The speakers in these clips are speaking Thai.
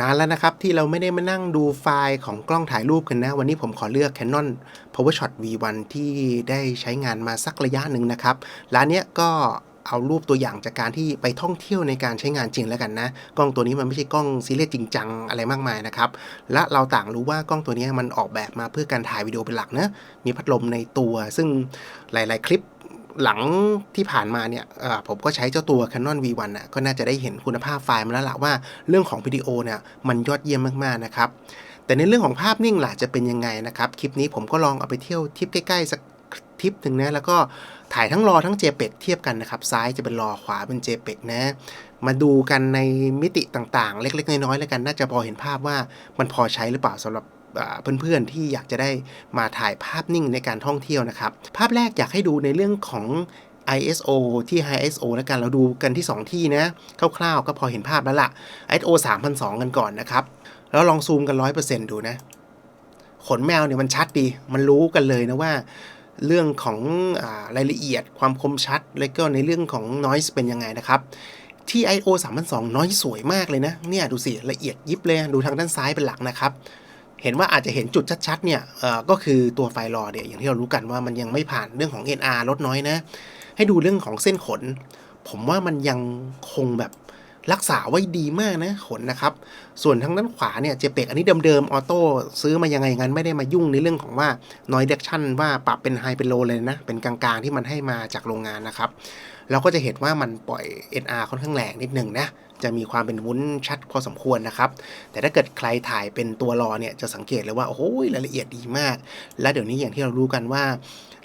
นานแล้วนะครับ ที่เราไม่ได้มานั่งดูไฟล์ของกล้องถ่ายรูปกันนะ วันนี้ผมขอเลือก Canon PowerShot V1 ที่ได้ใช้งานมาสักระยะหนึ่งนะครับร้านเนี้ยก็เอารูปตัวอย่างจากการที่ไปท่องเที่ยวในการใช้งานจริงแล้วกันนะ กล้องตัวนี้มันไม่ใช่กล้องซีเรียสจริงจังอะไรมากมายนะครับ และเราต่างรู้ว่ากล้องตัวนี้มันออกแบบมาเพื่อการถ่ายวิดีโอเป็นหลักนะมีพัดลมในตัว ซึ่งหลาย ๆ คลิป หลังที่ผ่านมาเนี่ยผมก็ใช้เจ้าตัว Canon V1 น่ะก็น่าจะได้เห็นคุณภาพไฟล์มาแล้วละว่าเรื่องของวิดีโอเนี่ยมันยอดเยี่ยมมากๆนะครับ แต่ในเรื่องของภาพนิ่งล่ะจะเป็นยังไงนะครับ คลิปนี้ผมก็ลองเอาไปเที่ยวทริปใกล้ๆสักทริปหนึ่งนะแล้วก็ถ่ายทั้งรอทั้ง JPEG เทียบกันนะครับ ซ้ายจะเป็นรอขวาเป็น JPEG นะ มาดูกันในมิติต่างๆ เล็กๆ น้อยๆแล้วกันน่าจะพอเห็นภาพว่ามันพอใช้หรือเปล่าสำหรับ เพื่อนๆที่อยากจะได้มาถ่ายภาพนิ่งในการท่องเที่ยวนะครับ ภาพแรกอยากให้ดูในเรื่องของ ISO ที่ High ISO แล้วกันเราดูกันที่ 2 ที่นะคร่าวๆก็พอเห็นภาพแล้วล่ะ ISO 3002 กันก่อนนะครับ แล้วลองซูมกัน 100%ดูนะ ขนแมวเนี่ยมันชัดดี มันรู้กันเลยนะว่า เรื่องของอารายละเอียดความคมชัด แล้วก็ในเรื่องของ noise เป็นยังไงนะครับ ที่ IO 3002 noise สวยมากเลยนะ เนี่ยดูสิ ละเอียดยิบเลย ดูทางด้านซ้ายเป็นหลักนะครับ เห็นว่าอาจจะเห็นจุดชัดๆเนี่ยก็คือตัวไฟล์รอเนี่ยอย่างที่เรารู้กันว่ามันยังไม่ผ่านเรื่องของ NR ลดน้อยนะ ให้ดูเรื่องของเส้นขน ผมว่ามันยังคงแบบรักษาไว้ดีมากนะขนนะครับ ส่วนทางด้านขวาเนี่ยเจเปกอันนี้เดิมๆออโต้ซื้อมายังไงงั้นไม่ได้มายุ่งในเรื่องของว่า noise reduction ว่าปรับเป็น high เป็น low เลยนะ เป็นกลางๆที่มันให้มาจากโรงงานนะครับ เราก็จะเห็นว่ามันปล่อย NR ค่อนข้างแรงนิดหนึ่งนะจะมีความเป็นวุ้นชัดพอสมควรนะครับ แต่ถ้าเกิดใครถ่ายเป็นตัวรอเนี่ยจะสังเกตเลยว่า โอ้โหรายละเอียดดีมาก และเดี๋ยวนี้อย่างที่เรารู้กันว่า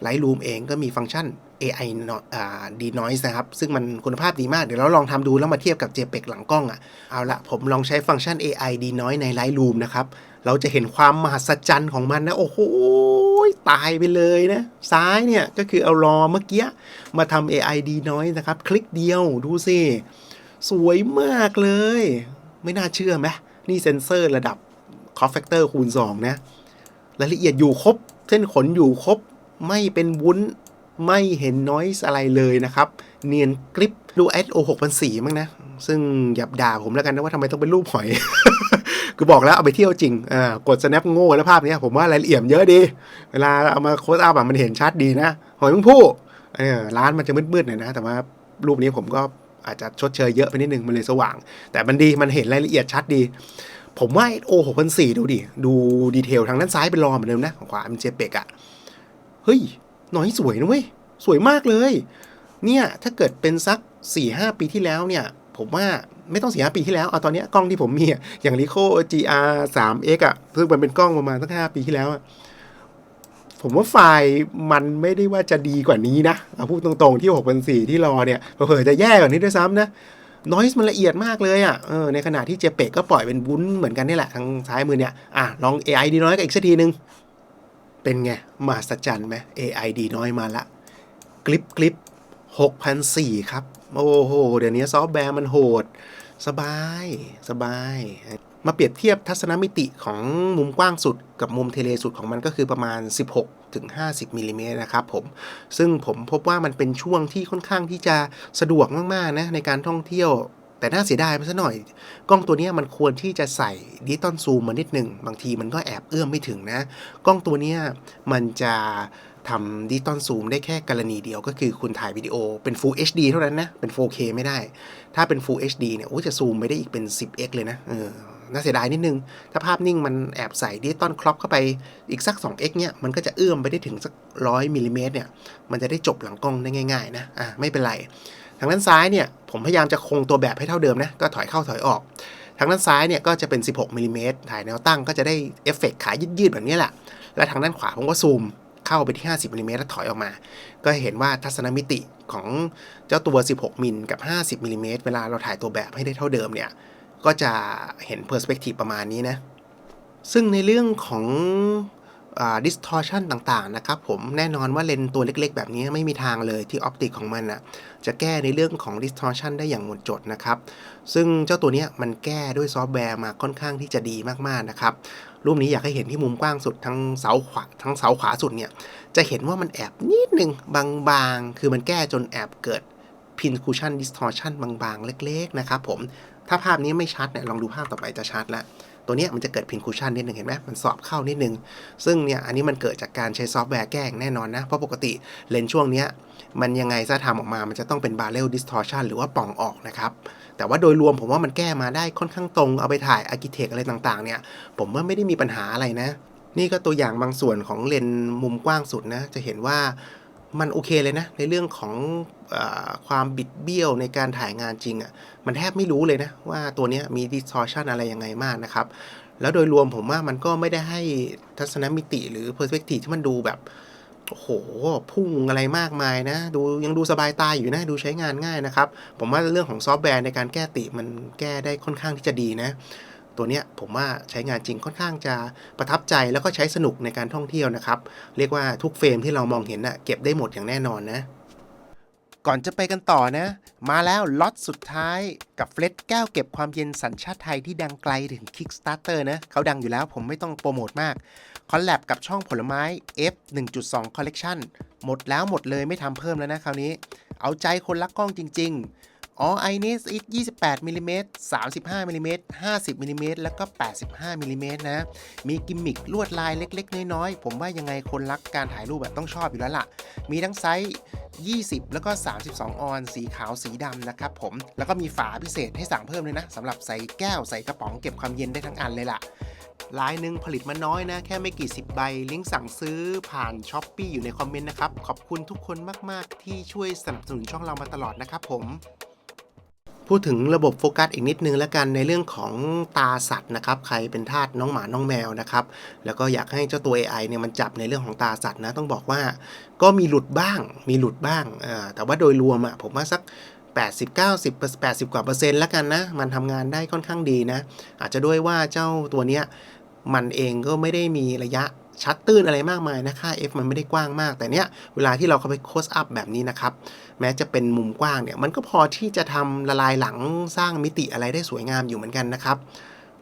Lightroom เองก็มีฟังก์ชัน AI no- อ่า D noise นะครับ ซึ่งมันคุณภาพดีมาก เดี๋ยวเราลองทำดูแล้วมาเทียบกับ JPEG หลังกล้องอะ่ะ เอาละผมลองใช้ฟังก์ชัน AI D noise ใน Lightroom นะครับ เราจะเห็นความมหัศจรรย์ของมันนะ โอ้โห ตายไปเลยนะ ซ้ายเนี่ย ก็คือเอารอเมื่อกี้มาทำ AI D noise นะครับ คลิกเดียวดูสิ สวยมากเลย ไม่น่าเชื่อไหมนี่เซนเซอร์ระดับ c o f Factor คูณ 2 นะ รายละเอียดอยู่ครบ เส้นขนอยู่ครบ ไม่เป็นวุ้น ไม่เห็นน o ยสอะไรเลยนะครับ เนียนกริปดู SO 6 0 0มั้งนะ ซึ่งอย่าด่าผมแล้วกันนะว่าทำไมต้องเป็นรูปหอย คือบอกแล้วเอาไปเที่ยวจริงอ่ากด snap โง่แล้วภาพเนี้ยผมว่ารายละเอียดเยอะดี เวลาเอามาโค้ดอัพมันเห็นชัดดีนะหอยมึงผู้เออร้านมันจะมืดๆหน่อยนะ แต่ว่ารูปนี้ผมก็อาจจะชดเชยเยอะไปนิดนึงมันเลยสว่าง แต่มันดีมันเห็นรายละเอียดชัดดี ผมว่า SO 6004ดูดิ ดูดีเทลทางด้านซ้ายเป็นรอเหมือนเดิมนะของขวาเป็นเจเปกอะเฮ้ยหน่อยสวยนะเว้ยสวยมากเลย เนี่ยถ้าเกิดเป็นสัก4-5ปีที่แล้วเนี่ย ผมว่าไม่ต้อง4-5ปีที่แล้วเอาตอนนี้กล้องที่ผมมีอย่าง Ricoh GR 3X อะซึ่งมันเป็นกล้องประมาณสัก5ปีที่แล้วผมว่าไฟล์มันไม่ได้ว่าจะดีกว่านี้นะเอาพูดตรงๆที่6,400ที่รอเนี่ยเผลอจะแย่กว่านี้ด้วยซ้ำนะน o ยส์มันละเอียดมากเลยอะ่ะเออในขณะที่เจเปกก็ปล่อยเป็นวุ้นเหมือนกันนี่แหละทางซ้ายมือเนี่ย อะ ลอง AI ดีน้อยกันอีกสักทีนึง เป็นไงมหัศจรรย์ไหม AI ดีน้อยมาละกลิปกลิป 6,004ครับ โอ้โห เดี๋ยวนี้ซอฟต์แวร์มันโหด สบาย สบาย มาเปรียบเทียบทัศนมิติของมุมกว้างสุดกับมุมเทเลสุดของมันก็คือประมาณ 16ถึง50มิลลิเมตรนะครับผม ซึ่งผมพบว่ามันเป็นช่วงที่ค่อนข้างที่จะสะดวกมาก ๆ นะ ในการท่องเที่ยวแต่น่าเสียดายไปซะหน่อย กล้องตัวนี้มันควรที่จะใส่ดิจิตอลซูมมานิดหนึ่ง บางทีมันก็แอบเอื้อมไม่ถึงนะ กล้องตัวนี้มันจะ ทำดิจิตอลซูมได้แค่กรณีเดียวก็คือคุณถ่ายวิดีโอเป็น Full HD เท่านั้นนะ เป็น 4K ไม่ได้ ถ้าเป็น Full HD เนี่ยโอ้จะซูมไปได้อีกเป็น 10x เลยนะเออน่าเสียดายนิดนึง ถ้าภาพนิ่งมันแอบใส่ดิจิตอลครอปเข้าไปอีกสัก 2x เนี่ย มันก็จะเอื้อมไปได้ถึงสักร้อยมิลลิเมตรเนี่ย มันจะได้จบหลังกล้องได้ง่าย ๆ นะ อะ ไม่เป็นไร ทางด้านซ้ายเนี่ย ผมพยายามจะคงตัวแบบให้เท่าเดิมนะ ก็ถอยเข้าถอยออก ทางด้านซ้ายเนี่ยก็จะเป็น 16มิลลิเมตรถ่ายแนวตั้งก็จะได้เอฟเฟกต์ขายืดๆแบบนี้แหละ และทางด้านขวาผมก็ซูม เข้าไปที่ 50มิลลิเมตรแล้วถอยออกมา ก็เห็นว่าทัศนมิติของเจ้าตัว 16 มิลกับ 50มิลลิเมตรเวลาเราถ่ายตัวแบบให้ได้เท่าเดิมเนี่ย ก็จะเห็นเพอร์สเปกทีฟประมาณนี้นะ ซึ่งในเรื่องของอ่า distortion ต่างๆ นะครับผมแน่นอนว่าเลนส์ตัวเล็กๆ แบบนี้ไม่มีทางเลยที่ออปติกของมันนะจะแก้ในเรื่องของ distortion ได้อย่างหมดจดนะครับ ซึ่งเจ้าตัวนี้มันแก้ด้วยซอฟต์แวร์มาค่อนข้างที่จะดีมากๆ นะครับ รูปนี้อยากให้เห็นที่มุมกว้างสุดทั้งเสาขวาทั้งเสาขวาสุดเนี่ย จะเห็นว่ามันแอบนิดนึงบางๆ คือมันแก้จนแอบเกิด pin cushion distortion บางๆ เล็กๆ นะครับผม ถ้าภาพนี้ไม่ชัดเนี่ย ลองดูภาพต่อไปจะชัดแล้ว ตัวนี้มันจะเกิดพินคูชันนิดหนึ่งเห็นไหมมันสอบเข้านิดนึง ซึ่งเนี่ยอันนี้มันเกิดจากการใช้ซอฟต์แวร์แก้งแน่นอนนะ เพราะปกติเลนช่วงเนี้ยมันยังไงซะทำออกมา มันจะต้องเป็นบาร์เรลดิสทอร์ชันหรือว่าป่องออกนะครับแต่ว่าโดยรวมผมว่ามันแก้มาได้ค่อนข้างตรงเอาไปถ่ายอาร์กิเทคอะไรต่างๆเนี่ยผมว่าไม่ได้มีปัญหาอะไรนะ นี่ก็ตัวอย่างบางส่วนของเลนมุมกว้างสุดนะจะเห็นว่า มันโอเคเลยนะ ในเรื่องของอความบิดเบี้ยวในการถ่ายงานจริงอะ่ะมันแทบไม่รู้เลยนะ ว่าตัวนี้มี distortion อะไรยังไงมากนะครับ แล้วโดยรวมผมว่ามันก็ไม่ได้ให้ทัศนมิติหรือ perspective ที่มันดูแบบโอ้โห พุ่งอะไรมากมายนะ ดูยังดูสบายตาอยู่นะ ดูใช้งานง่ายนะครับ ผมว่าเรื่องของซอฟต์แวร์ในการแก้ติมันแก้ได้ค่อนข้างที่จะดีนะ ตัวเนี้ยผมว่าใช้งานจริงค่อนข้างจะประทับใจแล้วก็ใช้สนุกในการท่องเที่ยวนะครับ เรียกว่าทุกเฟรมที่เรามองเห็นน่ะเก็บได้หมดอย่างแน่นอนนะก่อนจะไปกันต่อนะ มาแล้วล็อตสุดท้ายกับเฟลตแก้วเก็บความเย็นสัญชาติไทยที่ดังไกลถึง Kickstarter นะเขาดังอยู่แล้วผมไม่ต้องโปรโมทมาก คอลแลบกับช่องผลไม้ F 1.2 Collection หมดแล้วหมดเลยไม่ทำเพิ่มแล้วนะคราวนี้ เอาใจคนรักกล้องจริง ๆ อ๋อไอเนส28มิลลิเมตร35มิลลิเมตร50มิลลิเมตรแล้วก็ 85มิลลิเมตรนะ มีกิมมิคลวดลายเล็ก ๆ น้อยๆ ผมว่ายังไงคนรักการถ่ายรูปแบบต้องชอบอยู่แล้วล่ะ มีทั้งไซส์ 20 แล้วก็ 32 ออน สีขาวสีดำนะครับผม แล้วก็มีฝาพิเศษให้สั่งเพิ่มเลยนะสำหรับใส่แก้วใส่กระป๋องเก็บความเย็นได้ทั้งอันเลยล่ะลายหนึ่งผลิตมาน้อยนะ แค่ไม่กี่สิบใบ ลิงก์สั่งซื้อผ่านช้อปปีอยู่ในคอมเมนต์นะครับ ขอบคุณทุกคนมาก ๆ ที่ช่วยสนับสนุนช่องเรามาตลอดนะครับผม พูดถึงระบบโฟกัสอีกนิดนึงแล้วกันในเรื่องของตาสัตว์นะครับ ใครเป็นทาสน้องหมาน้องแมวนะครับ แล้วก็อยากให้เจ้าตัว AI เนี่ยมันจับในเรื่องของตาสัตว์นะต้องบอกว่า ก็มีหลุดบ้าง มีหลุดบ้างแต่ว่าโดยรวมอะผมว่าสัก80 90 80 กว่าเปอร์เซ็นต์แล้วกันนะ มันทำงานได้ค่อนข้างดีนะ อาจจะด้วยว่าเจ้าตัวเนี้ยมันเองก็ไม่ได้มีระยะ ชัดตื้นอะไรมากมายนะค่า f มันไม่ได้กว้างมาก แต่เนี้ยเวลาที่เราเข้าไปโคสอัพแบบนี้นะครับ แม้จะเป็นมุมกว้างเนี่ย มันก็พอที่จะทำละลายหลังสร้างมิติอะไรได้สวยงามอยู่เหมือนกันนะครับ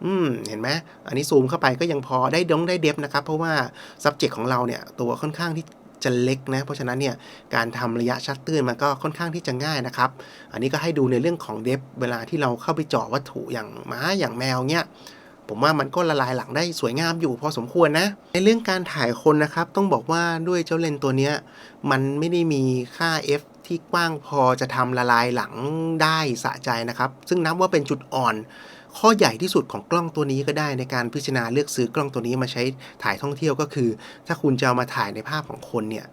อืม เห็นไหมอันนี้ซูมเข้าไปก็ยังพอได้ดงได้เดฟนะครับ เพราะว่า subject ของเราเนี่ยตัวค่อนข้างที่จะเล็กนะ เพราะฉะนั้นเนี่ยการทำระยะชัดตื้นมันก็ค่อนข้างที่จะง่ายนะครับ อันนี้ก็ให้ดูในเรื่องของเดฟเวลาที่เราเข้าไปเจาะวัตถุอย่างม้าอย่างแมวเนี่ย ผมว่ามันก็ละลายหลังได้สวยงามอยู่พอสมควรนะ ในเรื่องการถ่ายคนนะครับ ต้องบอกว่าด้วยเจ้าเลนส์ตัวเนี้ยมันไม่ได้มีค่า f ที่กว้างพอจะทำละลายหลังได้สะใจนะครับ ซึ่งนับว่าเป็นจุดอ่อนข้อใหญ่ที่สุดของกล้องตัวนี้ก็ได้ในการพิจารณาเลือกซื้อกล้องตัวนี้มาใช้ถ่ายท่องเที่ยวก็คือ ถ้าคุณจะเอามาถ่ายในภาพของคนเนี่ย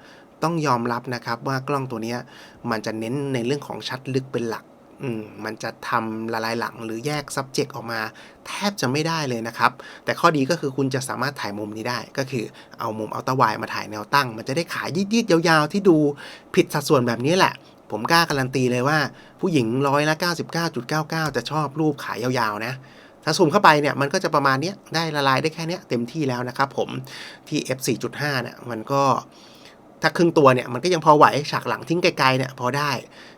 ต้องยอมรับนะครับว่ากล้องตัวนี้มันจะเน้นในเรื่องของชัดลึกเป็นหลัก อืมมันจะทำละลายหลังหรือแยก subject ออกมา แทบจะไม่ได้เลยนะครับ แต่ข้อดีก็คือคุณจะสามารถถ่ายมุมนี้ได้ ก็คือเอามุมอัลตร้าไวมาถ่ายแนวตั้ง มันจะได้ขายยืดๆยาวๆ ที่ดูผิดสัดส่วนแบบนี้แหละ ผมกล้าการันตีเลยว่า ผู้หญิงร้อยละ99.99 จะชอบรูปขายยาวๆนะถ้าซูมเข้าไปเนี่ยมันก็จะประมาณนี้ได้ละลายได้แค่นี้เต็มที่แล้วนะครับผมที่ f 4.5เนี่ยมันก็ ถ้าครึ่งตัวเนี่ยมันก็ยังพอไหวฉากหลังทิ้งไกลๆเนี่ยพอได้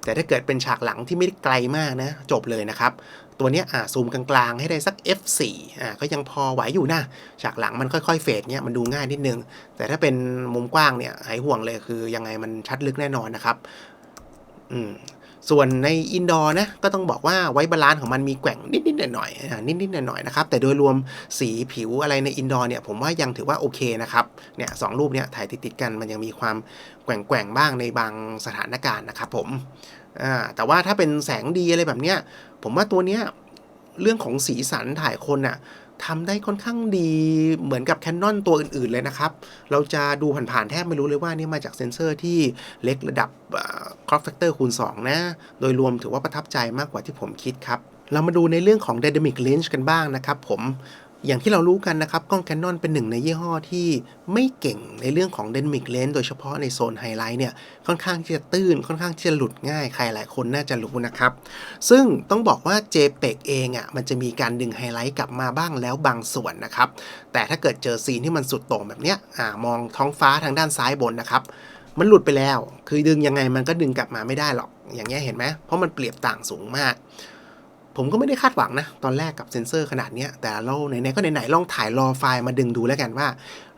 แต่ถ้าเกิดเป็นฉากหลังที่ไม่ได้ไกลมากนะจบเลยนะครับ ตัวนี้อ่าซูมกลางๆ ให้ได้สัก f4 อ่าก็ยังพอไหวอยู่นะฉากหลังมันค่อยๆเฟดเนี่ยมันดูง่ายนิดนึง แต่ถ้าเป็นมุมกว้างเนี่ยหายห่วงเลยคือยังไงมันชัดลึกแน่นอนนะครับ อืม ส่วนในอินดอร์นะก็ต้องบอกว่าไว้บาลานซ์ของมันมีแกว่งนิดๆหน่อยๆอ่านิดๆหน่อยๆนะครับแต่โดยรวมสีผิวอะไรในอินดอร์เนี่ยผมว่ายังถือว่าโอเคนะครับเนี่ยสองรูปเนี่ยถ่ายติดๆกันมันยังมีความแกว่งๆบ้างในบางสถานการณ์นะครับผมแต่ว่าถ้าเป็นแสงดีอะไรแบบเนี้ยผมว่าตัวเนี้ยเรื่องของสีสันถ่ายคนน่ะ ทำได้ค่อนข้างดีเหมือนกับแคนนอนตัวอื่นๆเลยนะครับ เราจะดูผ่านๆแทบไม่รู้เลยว่านี่มาจากเซ็นเซอร์ที่เล็กระดับครอสแฟกเตอร์คูณ 2 นะ โดยรวมถือว่าประทับใจมากกว่าที่ผมคิดครับ เรามาดูในเรื่องของ dynamic range กันบ้างนะครับผม อย่างที่เรารู้กันนะครับ กล้อง Canon เป็นหนึ่งในยี่ห้อที่ไม่เก่งในเรื่องของ dynamic range โดยเฉพาะในโซนไฮไลท์เนี่ย ค่อนข้างที่จะตื้นค่อนข้างที่จะหลุดง่ายใครหลายคนน่าจะรู้นะครับ ซึ่งต้องบอกว่า JPEG เองอะ่ะมันจะมีการดึงไฮไลท์กลับมาบ้างแล้วบางส่วนนะครับ แต่ถ้าเกิดเจอซีนที่มันสุดโต่งแบบเนี้ยอ่ามองท้องฟ้าทางด้านซ้ายบนนะครับมันหลุดไปแล้ว คือดึงยังไงมันก็ดึงกลับมาไม่ได้หรอก อย่างเงี้ยเห็นไหมเพราะมันเปรียบต่างสูงมาก ผมก็ไม่ได้คาดหวังนะ ตอนแรกกับเซ็นเซอร์ขนาดนี้แต่เราไหนๆก็ไหนๆลองถ่ายรอไฟล์มาดึงดูแล้วกันว่า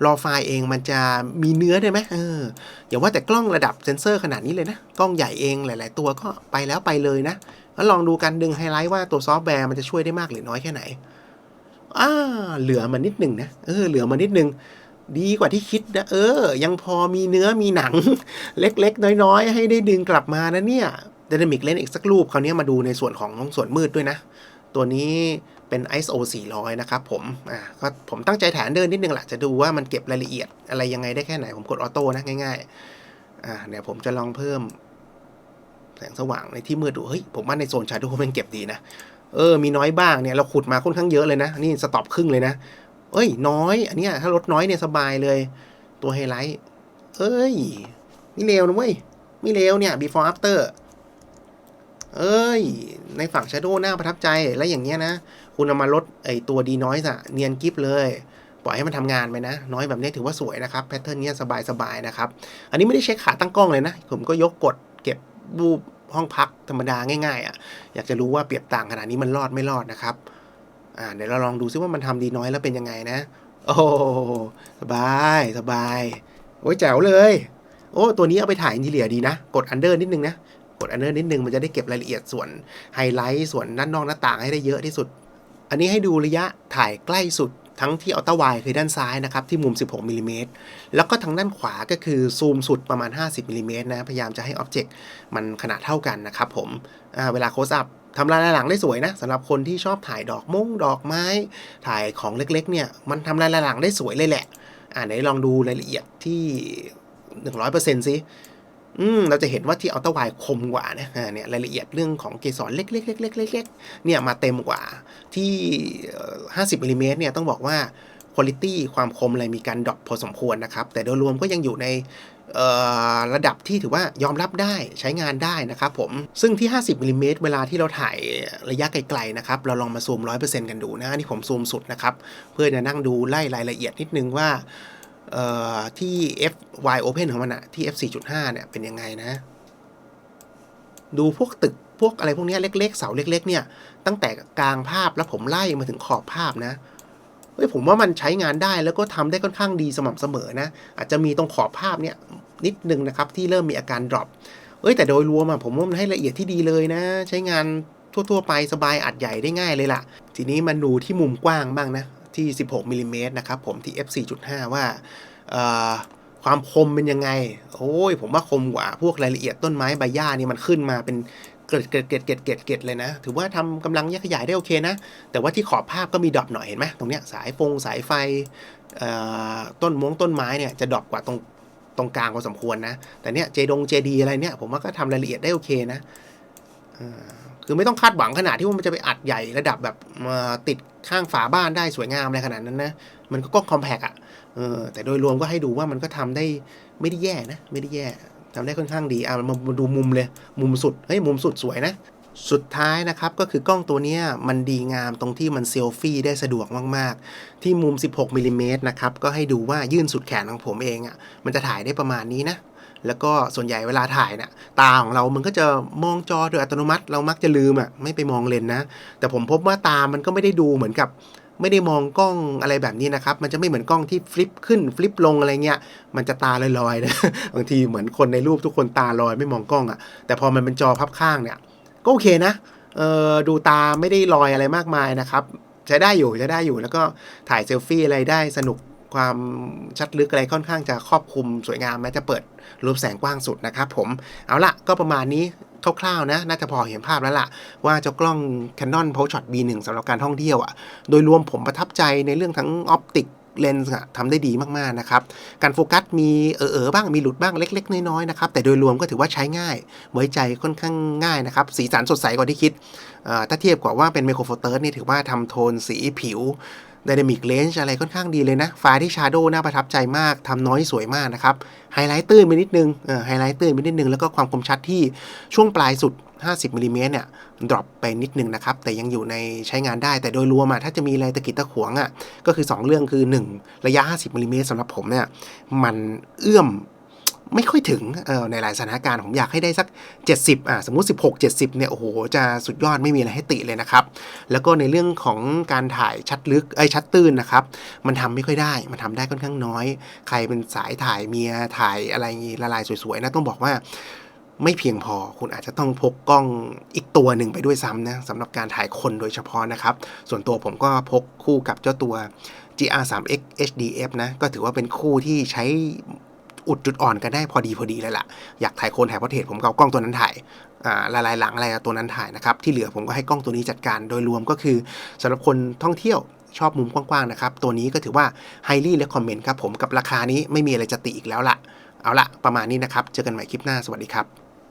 รอไฟล์เองมันจะมีเนื้อได้ไหมเอออย่าว่าแต่กล้องระดับเซ็นเซอร์ขนาดนี้เลยนะ กล้องใหญ่เองหลาย ๆ ตัวก็ไปแล้วไปเลยนะ แล้วลองดูการดึงไฮไลท์ว่าตัวซอฟต์แวร์มันจะช่วยได้มากหรือน้อยแค่ไหนอ่าเหลือมานิดหนึ่งนะเออเหลือมานิดหนึ่งดีกว่าที่คิดนะเออ ยังพอมีเนื้อมีหนัง เล็กๆ น้อยๆ ให้ได้ดึงกลับมานะเนี่ย Dynamic Lens อีกสักรูปคราวนี้มาดูในส่วนของส่วนมืดด้วยนะ ตัวนี้เป็น ISO 400 นะครับผม อ่า ก็ผมตั้งใจแถนเดินนิดนึงแหละจะดูว่ามันเก็บรายละเอียดอะไรยังไงได้แค่ไหน ผมกดออโต้นะง่ายๆ อ่า เดี๋ยวผมจะลองเพิ่ม แสงสว่างในที่มืดดู เฮ้ย ผมว่าในโซนชาโดว์มันเก็บดีนะ เออ มีน้อยบ้างเนี่ย เราขุดมาค่อนข้างเยอะเลยนะ นี่สต็อปครึ่งเลยนะ เอ้ย น้อย อันเนี้ยถ้าลดน้อยเนี่ยสบายเลย ตัวไฮไลท์ เอ้ย ไม่เลวนะเว้ย ไม่เลวเนี่ย before after เอ้ย ในฝั่ง Shadow น้าประทับใจ แล้วอย่างเงี้ยนะ คุณเอามาลดไอตัวดีน้อยอะเนียนกิฟเลย ปล่อยให้มันทำงานไปนะ น้อยแบบนี้ถือว่าสวยนะครับ แพทเทิร์นเนี้ยสบายๆนะครับ อันนี้ไม่ได้เช็คขาตั้งกล้องเลยนะ ผมก็ยกกดเก็บรูปห้องพักธรรมดาง่าย ๆอะ่ะ อยากจะรู้ว่าเปรียบต่างขนาดนี้มันรอดไม่รอดนะครับ อ่า เดี๋ยวเราลองดูซิว่ามันทำดีน้อยแล้วเป็นยังไงนะ โอ้ สบาย สบาย โอ้ยแจ๋วเลย โอ้ ตัวนี้เอาไปถ่ายอินทีเลียดีนะ กดอันเดอร์นิดนึงนะ กดอันเดอร์นิดนึงมันจะได้เก็บรายละเอียดส่วนไฮไลท์ส่วนด้านนอกหน้าต่างให้ได้เยอะที่สุด อันนี้ให้ดูระยะถ่ายใกล้สุดทั้งที่อัลต้าไวคือด้านซ้ายนะครับที่มุม 16มิลลิเมตรแล้วก็ทางด้านขวาก็คือซูมสุดประมาณ 50มิลลิเมตรนะพยายามจะให้อ็อบเจกต์มันขนาดเท่ากันนะครับผมเวลาโคสอัพทำลายหลังได้สวยนะสำหรับคนที่ชอบถ่ายดอกมงดอกไม้ ถ่ายของเล็กๆเนี่ยมันทำลายหลังได้สวยเลยแหละ อ่าไหนลองดูรายละเอียดที่ 100%สิ อืมเราจะเห็นว่าที่อัลตร้าไวคมกว่านะอ่าเนี่ยรายละเอียดเรื่องของเกสรเล็กๆๆๆๆเนี่ยมาเต็มกว่าที่ 50มิลลิเมตรเนี่ยต้องบอกว่าคุณภาพความคมอะไรมีการดรอปพอสมควรนะครับ แต่โดยรวมก็ยังอยู่ในระดับที่ถือว่ายอมรับได้ใช้งานได้นะครับผม ซึ่งที่ 50มิลลิเมตรเวลาที่เราถ่ายระยะไกลๆนะครับ เราลองมาซูม 100%กันดูนะนี่ผมซูมสุดนะครับ เพื่อจะนั่งดูไล่รายละเอียดนิดนึงว่า ที่ f y open ของมันอะที่ f 4.5เนี่ยเป็นยังไงนะ ดูพวกตึกพวกอะไรพวกนี้เล็ก ๆ เสาเล็ก ๆ เนี่ย ตั้งแต่กลางภาพแล้วผมไล่มาถึงขอบภาพนะเฮ้ยผมว่ามันใช้งานได้แล้วก็ทำได้ค่อนข้างดีสม่ำเสมอนะ อาจจะมีตรงขอบภาพเนี่ยนิดนึงนะครับ ที่เริ่มมีอาการดรอปเอ้ยแต่โดยรวมอะผมว่ามันให้ละเอียดที่ดีเลยนะ ใช้งานทั่ว ๆ ไปสบายอัดใหญ่ได้ง่ายเลยล่ะ ทีนี้มาดูที่มุมกว้างบ้างนะ ที่ 16มิลลิเมตรนะครับผมที่ f 4.5 ว่าความคมเป็นยังไง โอ้ย ผมว่าคมกว่าพวกรายละเอียดต้นไม้ใบหญ้านี่มันขึ้นมาเป็นเกล็ดเกล็ดเกล็ดเกล็ดเกล็ดเกล็ดเลยนะ ถือว่าทำกำลังแยกขยายได้โอเคนะ แต่ว่าที่ขอบภาพก็มีดรอปหน่อยเห็นไหมตรงเนี้ยสายฟงสายไฟต้นมงต้นไม้เนี่ยจะดรอปกว่าตรงตรงกลางพอสมควรนะ แต่เนี้ยเจดงเจดีอะไรเนี่ยผมว่าก็ทำรายละเอียดได้โอเคนะอ่อ คือไม่ต้องคาดหวังขนาดที่ว่ามันจะไปอัดใหญ่ระดับแบบมาติดข้างฝาบ้านได้สวยงามอะไรขนาดนั้นนะ มันก็กล้องคอมแพกอะเออแต่โดยรวมก็ให้ดูว่ามันก็ทำได้ไม่ได้แย่นะ ไม่ได้แย่ทำได้ค่อนข้างดีอะมามาดูมุมเลย มุมสุดเฮ้ยมุมสุดสวยนะสุดท้ายนะครับก็คือกล้องตัวนี้มันดีงามตรงที่มันเซลฟี่ได้สะดวกมาก ๆ ที่มุม 16มิลลิเมตรนะครับก็ให้ดูว่ายื่นสุดแขนของผมเองอะ่ะมันจะถ่ายได้ประมาณนี้นะ แล้วก็ส่วนใหญ่เวลาถ่ายเนะ่ะตาของเรามันก็จะมองจอโดยอัตโนมัติ เรามักจะลืมอะ่ะไม่ไปมองเลนนะ แต่ผมพบว่าตามันก็ไม่ได้ดูเหมือนกับ ไม่ได้มองกล้องอะไรแบบนี้นะครับ มันจะไม่เหมือนกล้องที่ฟลิปขึ้นฟลิปลงอะไรเงี้ย มันจะตาลอยๆนะบางทีเหมือนคนในรูปทุกคนตาลอยไม่มองกล้องอะ่ะ แต่พอมันเป็นจอพับข้างเนี่ย ก็โอเคนะเออดูตาไม่ได้ลอยอะไรมากมายนะครับ ใช้ได้อยู่ใช้ได้อยู่แล้วก็ถ่ายเซลฟี่อะไรได้สนุก ความชัดลึกอะไรค่อนข้างจะครอบคลุมสวยงามแม้จะเปิดรูปแสงกว้างสุดนะครับผมเอาละก็ประมาณนี้คร่าวๆนะน่าจะพอเห็นภาพแล้วล่ะ ว่าเจ้ากล้อง Canon p o s h o t B1 สำหรับการท่องเที่ยวอะ่ะโดยรวมผมประทับใจในเรื่องทั้งออปติกเลนส์อะทำได้ดีมากๆนะครับ การโฟกัสมีเออๆบ้างมีหลุดบ้างเล็ก ๆ น้อยๆนะครับ แต่โดยรวมก็ถือว่าใช้ง่าย ไว้ใจค่อนข้างง่ายนะครับ สีสันสดใสกว่าที่คิด ถ้าเทียบกับว่าเป็นไมโครโฟเตอร์นี่ถือว่าทำโทนสีผิว Dynamic Range อะไรค่อนข้างดีเลยนะ ไฟล์ที่ Shadow น่าประทับใจมากทำน้อยสวยมากนะครับ ไฮไลท์ตื้นไปนิดนึงไฮไลท์ตื้นไปนิดนึง แล้วก็ความคมชัดที่ช่วงปลายสุด 50มิลลิเมตรเนี่ยดรอปไปนิดนึงนะครับ แต่ยังอยู่ในใช้งานได้แต่โดยรวมอะถ้าจะมีอะไรตะกิดตะขวงอะก็คือ 2 เรื่องคือ 1 ระยะ 50มิลลิเมตรสำหรับผมเนี่ยมันเอื้อม ไม่ค่อยถึงเออในหลายสถานการณ์ผมอยากให้ได้สัก 70อะสมมุติ 16 70เนี่ยโอ้โหจะสุดยอดไม่มีอะไรให้ติเลยนะครับ แล้วก็ในเรื่องของการถ่ายชัดลึกไอ้ชัดตื้นนะครับ มันทำไม่ค่อยได้ มันทำได้ค่อนข้างน้อย ใครเป็นสายถ่ายเมียถ่ายอะไรละลายสวยๆนะต้องบอกว่าไม่เพียงพอคุณอาจจะต้องพกกล้องอีกตัวหนึ่งไปด้วยซ้ำนะสำหรับการถ่ายคนโดยเฉพาะนะครับ ส่วนตัวผมก็พกคู่กับเจ้าตัว GR3X HDF นะ ก็ถือว่าเป็นคู่ที่ใช้ อุดจุดอ่อนกันได้พอดีพอดีเลยล่ะ อยากถ่ายคนถ่ายพอร์เทศผมก็เอากล้องตัวนั้นถ่ายหละลายหลังอะไรตัวนั้นถ่ายนะครับ ที่เหลือผมก็ให้กล้องตัวนี้จัดการโดยรวมก็คือสำหรับคนท่องเที่ยวชอบมุมกว้างๆนะครับ ตัวนี้ก็ถือว่า highly recommend ครับผมกับราคานี้ไม่มีอะไรจะติอีกแล้วล่ะ เอาละประมาณนี้นะครับ เจอกันใหม่คลิปหน้าสวัสดีครับ